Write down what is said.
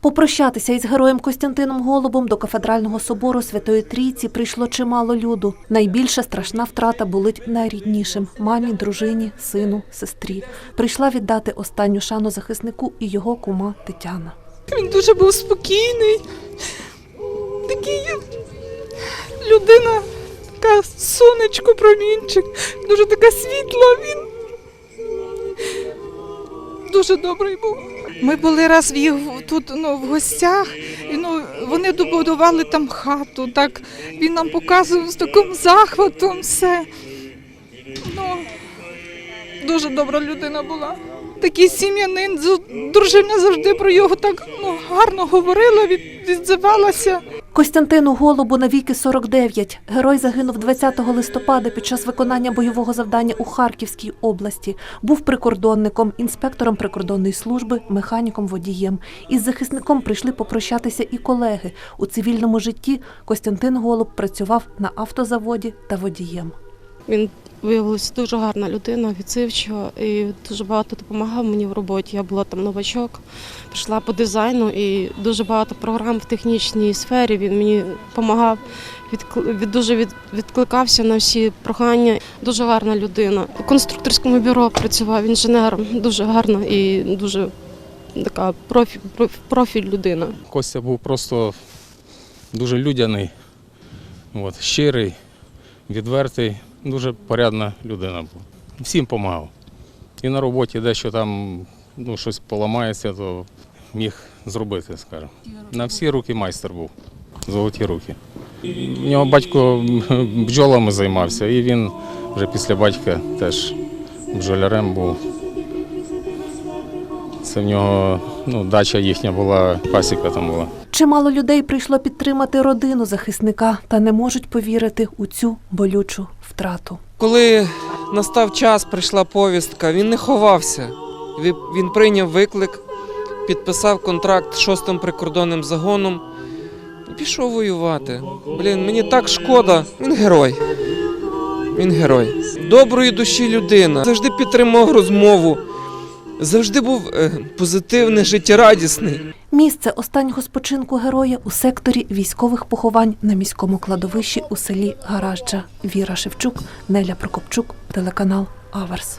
Попрощатися із героєм Костянтином Голубом до кафедрального собору Святої Трійці прийшло чимало люду. Найбільша страшна втрата болить найріднішим мамі, дружині, сину, сестрі. Прийшла віддати останню шану захиснику і його кума Тетяна. Він дуже був спокійний, такий людина, така сонечко, промінчик, дуже така світла. Він дуже добрий був. Ми були раз в їх тут ну, в гостях, і ну, вони добудували там хату. Так він нам показував з таким захватом все. Ну, дуже добра людина була. Такий сім'янин, дружина завжди про його так ну, гарно говорила, від, відзивалася. Костянтину Голубу навіки 49. Герой загинув 20 листопада під час виконання бойового завдання у Харківській області. Був прикордонником, інспектором прикордонної служби, механіком водієм. Із захисником прийшли попрощатися і колеги. У цивільному житті Костянтин Голуб працював на автозаводі та водієм. Він виявився дуже гарна людина, відзивчива і дуже багато допомагав мені в роботі. Я була там новачок, прийшла по дизайну і дуже багато програм в технічній сфері. Він мені допомагав, від, дуже від, відкликався на всі прохання. Дуже гарна людина. У конструкторському бюро працював інженером, дуже гарна і дуже така профі, проф- профіль людина. Костя був просто дуже людяний, от, щирий, відвертий, дуже порядна людина була. Всім допомагав. І на роботі дещо там ну, щось поламається, то міг зробити, скажімо. На всі руки майстер був, золоті руки. У нього батько бджолами займався, і він вже після батька теж бджолярем був. Це в нього ну, дача їхня була, пасіка там була. Чимало людей прийшло підтримати родину захисника та не можуть повірити у цю болючу втрату. Коли настав час, прийшла повістка, він не ховався. Він- Він прийняв виклик, підписав контракт з шостим прикордонним загоном і пішов воювати. Блін, мені так шкода. Він герой. Він герой. Доброї душі людина. Завжди підтримав розмову. Завжди був е, позитивний, життєрадісний. Місце останнього спочинку героя у секторі військових поховань на міському кладовищі у селі Гаражджа. Віра Шевчук, Неля Прокопчук, телеканал Аверс.